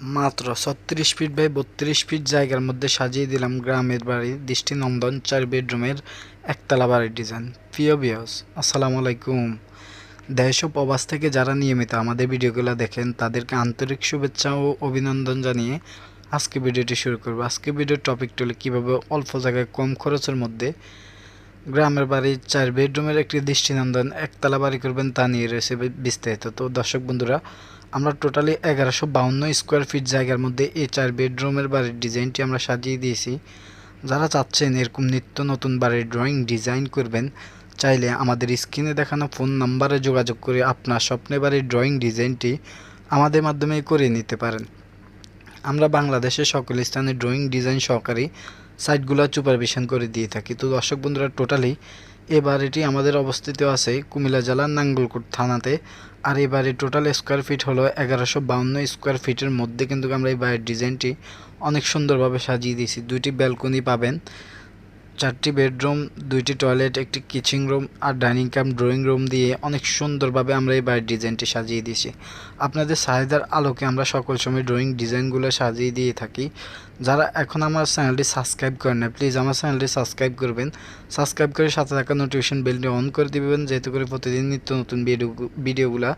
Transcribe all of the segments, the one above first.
মাত্র ছত্রিশ feet by বত্রিশ ফিট জায়গার মধ্যে সাজিয়ে দিলাম গ্রামের বাড়ি দৃষ্টিনন্দন চার বেডরুমের একতলা বাড়ির ডিজাইন প্রিয় বিয়স আসসালামু আলাইকুম। দেশ প্রবাস থেকে যারা নিয়মিত আমাদের ভিডিওগুলো দেখেন, তাদেরকে আন্তরিক শুভেচ্ছা ও অভিনন্দন জানিয়ে আজকে ভিডিওটি শুরু করব। আজকে ভিডিওর টপিকটি হলো কীভাবে অল্প জায়গায় কম খরচের মধ্যে গ্রামের বাড়ি চার বেডরুমের একটি দৃষ্টিনন্দন একতলা বাড়ি করবেন তা নিয়ে রয়েছে বিস্তারিত। তো দর্শক বন্ধুরা আমরা টোটালি এগারোশো বাউন্ন স্কোয়ার ফিট জায়গার মধ্যে এই চার বেডরুমের বাড়ির ডিজাইনটি আমরা সাজিয়ে দিয়েছি। যারা চাচ্ছেন এরকম নিত্য নতুন বাড়ির ড্রয়িং ডিজাইন করবেন, চাইলে আমাদের স্ক্রিনে দেখানো ফোন নাম্বারে যোগাযোগ করে আপনার স্বপ্নের বাড়ির ড্রয়িং ডিজাইনটি আমাদের মাধ্যমে করে নিতে পারেন। আমরা বাংলাদেশের সকল স্থানে ড্রয়িং ডিজাইন সহকারী সাইটগুলো সুপারভিশন করে দিয়ে থাকি। তো দর্শক বন্ধুরা টোটালি এ বাড়িটি আমাদের অবস্থিত আছে কুমিল্লা জেলার নাঙ্গলকোট থানাতে। আর এই বাড়ির টোটাল স্কোয়ার ফিট হলো এগারোশো বাউন্ন স্কোয়ার ফিটের মধ্যে। কিন্তু আমরা এই বাড়ির ডিজাইনটি অনেক সুন্দরভাবে সাজিয়ে দিয়েছি। দুইটি ব্যালকনি পাবেন। চারটি বেডরুম, দুইটি টয়লেট, একটি কিচেন রুম আর ডাইনিং কাম, ড্রয়িং রুম দিয়ে অনেক সুন্দরভাবে আমরা এই বাড়ির ডিজাইনটি সাজিয়ে দিয়েছি। আপনাদের চাহিদার আলোকে আমরা সকল সময় ড্রয়িং ডিজাইনগুলো সাজিয়ে দিয়ে থাকি। যারা এখন আমার চ্যানেলটি সাবস্ক্রাইব করেন না প্লিজ আমার চ্যানেলটি সাবস্ক্রাইব করবেন। সাবস্ক্রাইব করে সাথে থাকা নোটিফিকেশন বেলটি অন করে দিবেন, যেহেতু করে প্রতিদিন নিত্য নতুন ভিডিও ভিডিওগুলো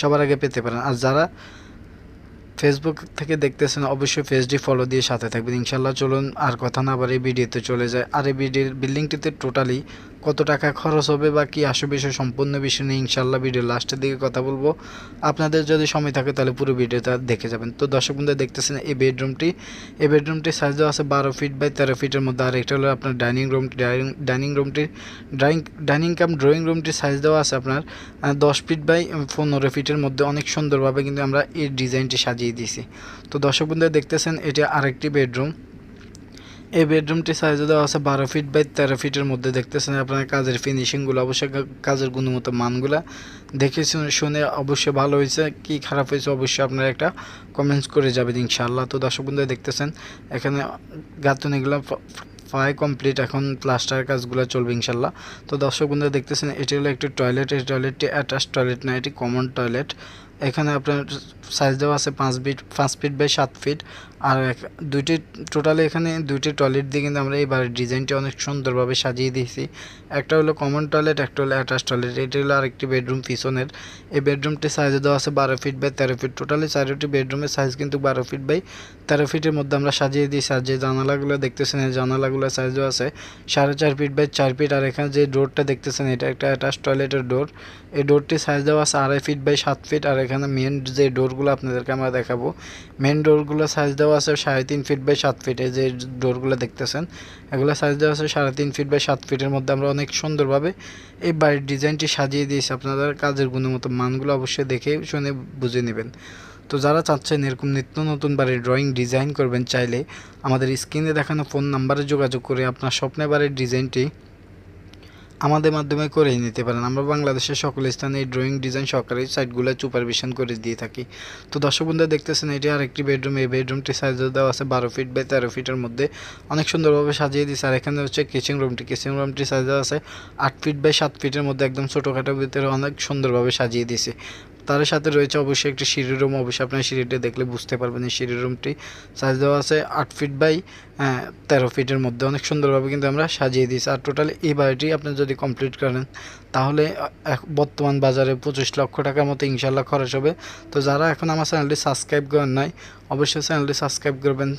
সবার আগে পেতে পারেন। আর যারা ফেসবুক থেকে দেখতেছেন, অবশ্যই পেজটি ফলো দিয়ে সাথে থাকবেন। ইনশাল্লাহ চলুন আর কথা না বাড়ি ভিডিওতে চলে যায় আর এই ভিডিওর বিল্ডিংটিতে টোটালি কত টাকা খরচ হবে বা কী আসবে সে সম্পূর্ণ বিষয় নিয়ে ইনশাল্লাহ ভিডিও লাস্টের দিকে কথা বলব। আপনাদের যদি সময় থাকে তাহলে পুরো ভিডিওটা দেখে যাবেন। তো দর্শক বন্ধু দেখতেছেন এই বেডরুমটি এই বেডরুমটির সাইজ দেওয়া আছে বারো ফিট বাই তেরো ফিটের মধ্যে। আর একটা হলো আপনার ডাইনিং রুম ডাইনিং ডাইনিং রুমটির ড্রয়িং ডাইনিং কাম ড্রয়িং রুমটির সাইজ দেওয়া আছে আপনার দশ ফিট বাই পনেরো ফিটের মধ্যে। অনেক সুন্দরভাবে কিন্তু আমরা এই ডিজাইনটি সাজিয়ে দিয়েছি। তো দর্শক বন্ধু দেখতেছেন, এটা আরেকটি বেডরুম এই বেডরুমটি সাইজে দেওয়া আছে বারো ফিট বাই তেরো ফিটের মধ্যে। দেখতেছেন আপনার কাজের ফিনিশিংগুলো অবশ্যই কাজের গুণগত মানগুলো দেখে শুনে- অবশ্যই ভালো হয়েছে। কি খারাপ হয়েছে অবশ্যই আপনারা একটা কমেন্টস করে যাবেন ইনশাআল্লাহ। তো দর্শক বন্ধু দেখতেছেন এখানে গাঁথনিগুলো প্রায় কমপ্লিট এখন প্লাস্টার কাজগুলো চলবে ইনশাল্লাহ তো দর্শক বন্ধুরা, দেখতেছেন এটি হলো একটি টয়লেট এই টয়লেটটি অ্যাটাচ টয়লেট না, এটি কমন টয়লেট এখানে আপনার সাইজ দেওয়া আছে পাঁচ ফিট পাঁচ ফিট বাই সাত ফিট আর দুইটি টোটালি এখানে দুইটি টয়লেট দিয়ে কিন্তু আমরা এই বাড়ির ডিজাইনটি অনেক সুন্দরভাবে সাজিয়ে দিয়েছি। একটা হলো কমন টয়লেট একটা হলো অ্যাটাচ টয়লেট এটি হলো আরেকটি বেডরুম পিছনের। এই বেডরুমটি সাইজ দেওয়া আছে বারো ফিট বাই তেরো ফিট টোটালি চারটি বেডরুমের সাইজ কিন্তু বারো ফিট বাই তেরো ফিটের মধ্যে আমরা সাজিয়ে দিয়েছি। আর যে জানালাগুলো দেখতেছেন, এই জানালাগুলো সাইজ দেওয়া আছে সাড়ে চার ফিট বাই চার ফিট আর এখানে যে ডোরটা দেখতেছেন, এটা একটা অ্যাটাচ টয়লেটের ডোর এই ডোরটি সাইজ দেওয়া আছে আড়াই ফিট বাই সাত ফিট আর এখানে মেন যে ডোরগুলো আপনাদেরকে আমরা দেখাবো মেন ডোরগুলো সাইজ দেওয়া আছে সাড়ে তিন ফিট বাই সাত ফিট যে ডোরগুলো দেখতেছেন, এগুলো সাইজ দেওয়া আছে সাড়ে তিন ফিট বাই সাত ফিটের মধ্যে আমরা অনেক সুন্দরভাবে এই বাড়ির ডিজাইনটি সাজিয়ে দিয়েছি। আপনাদের কাজের গুণগত মানগুলো অবশ্যই দেখে শুনে বুঝে নেবেন। তো যারা চাচ্ছেন এরকম নিত্য নতুন বাড়ির ড্রয়িং ডিজাইন করবেন চাইলে, আমাদের স্ক্রিনে দেখানো ফোন নাম্বারে যোগাযোগ করে আপনার স্বপ্নের বাড়ির ডিজাইনটি আমাদের মাধ্যমে করেই নিতে পারেন। আমরা বাংলাদেশের সকল স্থানে এই ড্রয়িং ডিজাইন সরকারি সাইটগুলো সুপারভিশন করে দিয়ে থাকি। তো দর্শক বন্ধু দেখতেছেন, এটি আরেকটি বেডরুম এই বেডরুমটি সাইজ দেওয়া আছে বারো ফিট বাই তেরো ফিটের মধ্যে। অনেক সুন্দরভাবে সাজিয়ে দিয়েছে। আর এখানে হচ্ছে কিচেন রুমটি কিচেন রুমটি সাইজ দেওয়া আছে আট ফিট বাই সাত ফিটের মধ্যে, একদম ছোটোখাটো ভিতরে অনেক সুন্দরভাবে সাজিয়ে দিয়েছে। তার সাথে রয়েছে অবশ্যই একটি সিঁড়ি রুম। অবশ্যই আপনার সিঁড়িটা দেখলে বুঝতে পারবেন এই সিঁড়ি রুমটি। সাইজ দেওয়া আছে আট ফিট বাই তেরো ফিটের মধ্যে। অনেক সুন্দরভাবে কিন্তু আমরা সাজিয়ে দিয়েছি। আর টোটালি এই বাড়িটি আপনি যদি কমপ্লিট করেন, তাহলে বর্তমান বাজারে পঁচিশ লক্ষ টাকার মতো ইনশাল্লাহ খরচ হবে। তো যারা এখন আমার চ্যানেলটি সাবস্ক্রাইব করেন নাই, অবশ্যই চ্যানেলটি সাবস্ক্রাইব করবেন।